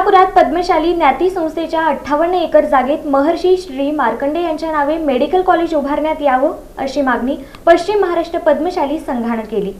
सोलापुरात पद्मशाली ज्ञाती संस्थेच्या अठ्ठावन्न एकर जागेत महर्षी श्री मार्कंडे यांच्या नावे मेडिकल कॉलेज उभारण्यात यावं अशी मागणी पश्चिम महाराष्ट्र पद्मशाली संघानं केली.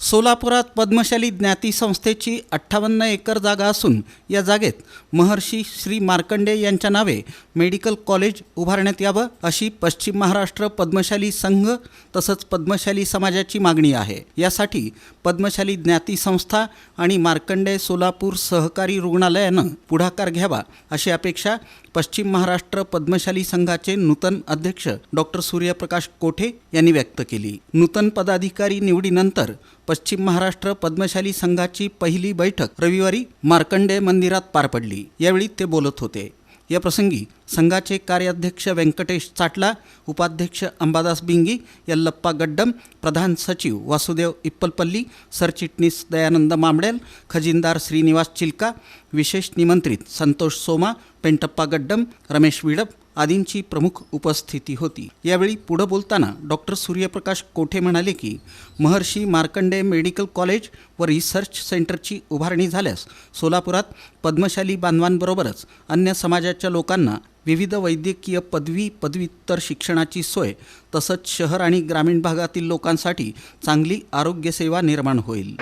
सोलापुरात पद्मशाली ज्ञाती संस्थेची अठ्ठावन्न एकर जागा असून या जागेत महर्षी श्री मार्कंडे यांच्या नावे मेडिकल कॉलेज उभारण्यात यावं अशी पश्चिम महाराष्ट्र पद्मशाली संघ तसंच पद्मशाली समाजाची मागणी आहे. यासाठी पद्मशाली ज्ञाती संस्था आणि मार्कंडे सोलापूर सहकारी रुग्णालयानं पुढाकार घ्यावा अशी अपेक्षा पश्चिम महाराष्ट्र पद्मशाली संघाचे नूतन अध्यक्ष डॉक्टर सूर्यप्रकाश कोठे यांनी व्यक्त केली. नूतन पदाधिकारी निवडीनंतर पश्चिम महाराष्ट्र पद्मशाली संघाची पहिली बैठक रविवारी मार्कंडे मंदिरात पार पडली. यावेळी ते बोलत होते. या प्रसंगी संघाचे कार्याध्यक्ष व्यंकटेश चाटला उपाध्यक्ष अंबादास बिंगी यल्लप्पा गड्डम प्रधान सचिव वासुदेव इप्पलपल्ली सरचिटणीस दयानंद मामडेल खजिनदार श्रीनिवास चिलका विशेष निमंत्रित संतोष सोमा पेंटप्पा गड्डम रमेश विडप आदींची प्रमुख उपस्थिती होती. यावेळी पुढं बोलताना डॉक्टर सूर्यप्रकाश कोठे म्हणाले की महर्षी मार्कंडे मेडिकल कॉलेज व रिसर्च सेंटरची उभारणी झाल्यास सोलापुरात पद्मशाली बांधवांबरोबरच अन्य समाजाच्या लोकांना विविध वैद्यकीय पदवी पदव्युत्तर शिक्षणाची सोय तसंच शहर आणि ग्रामीण भागातील लोकांसाठी चांगली आरोग्यसेवा निर्माण होईल.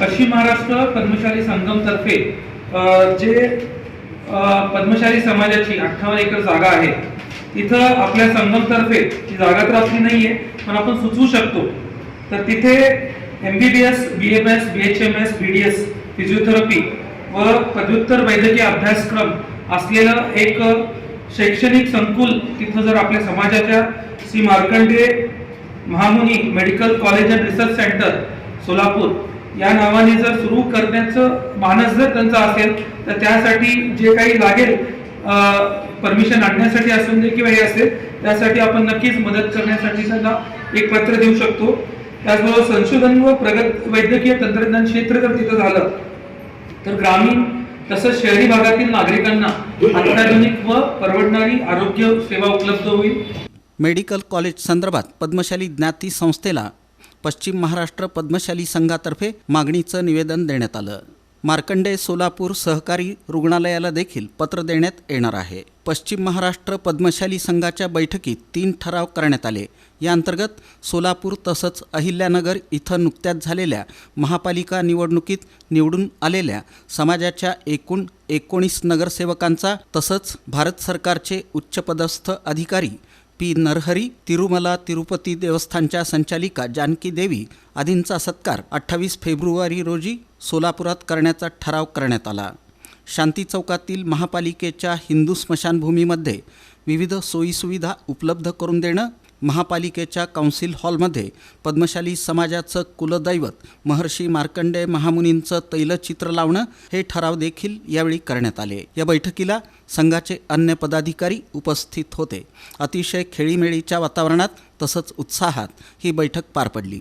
पश्चिम महाराष्ट्र पद्मशाली संगमतर्फे जे पद्मशाली समाजाची अठ्ठावन्न एकर जागा आहे. तिथं आपल्या संगमतर्फे ती जागा तर आपली नाही आहे पण आपण सुचवू शकतो. तर तिथे M B B S B M S B H M S B D S physiotherapy व पदव्युत्तर वैद्यकीय अभ्यासक्रम असलेलं एक शैक्षणिक संकुल तिथं जर आपल्या समाजाच्या Shri Markande Mahamuni medical college and research centre Solapur या नावाने जर सुरू करण्याचं मानस जर त्यांचा असेल तर त्यासाठी जे काही लागेल परमिशन आणण्यासाठी असून दे किंवा हे असेल त्यासाठी आपण नक्कीच मदत करण्यासाठी त्यांना एक पत्र देऊ शकतो. त्याचबरोबर संशोधन व प्रगत वैद्यकीय तंत्रज्ञान क्षेत्र जर तिथं झालं तर ग्रामीण तसंच शहरी भागातील नागरिकांना अत्याधुनिक व परवडणारी आरोग्य सेवा उपलब्ध होईल. मेडिकल कॉलेज संदर्भात पद्मशाली ज्ञाती संस्थेला पश्चिम महाराष्ट्र पद्मशाली संघातर्फे मागणीचं निवेदन देण्यात आलं. मार्कंडे सोलापूर सहकारी रुग्णालयाला देखील पत्र देण्यात येणार आहे. पश्चिम महाराष्ट्र पद्मशाली संघाच्या बैठकीत तीन ठराव करण्यात आले. या अंतर्गत सोलापूर तसंच अहिल्यानगर इथं नुकत्याच झालेल्या महापालिका निवडणुकीत निवडून आलेल्या समाजाच्या एकूण एकोणीस नगरसेवकांचा तसंच भारत सरकारचे उच्चपदस्थ अधिकारी पी नरहरी तिरुमला तिरुपती देवस्थानच्या संचालिका जानकी देवी आदींचा सत्कार अठ्ठावीस फेब्रुवारी रोजी सोलापुरात करण्याचा ठराव करण्यात आला. शांती चौकातील महापालिकेच्या हिंदू स्मशानभूमीमध्ये विविध सोयीसुविधा उपलब्ध करून देणं महापालिकेच्या काउन्सिल हॉलमध्ये पद्मशाली समाजाचं कुलदैवत महर्षी मार्कंडे महामुनींचं तैलचित्र लावणं हे ठराव देखील यावेळी करण्यात आले. या बैठकीला संघाचे अन्य पदाधिकारी उपस्थित होते. अतिशय खेळीमेळीच्या वातावरणात तसंच उत्साहात ही बैठक पार पडली.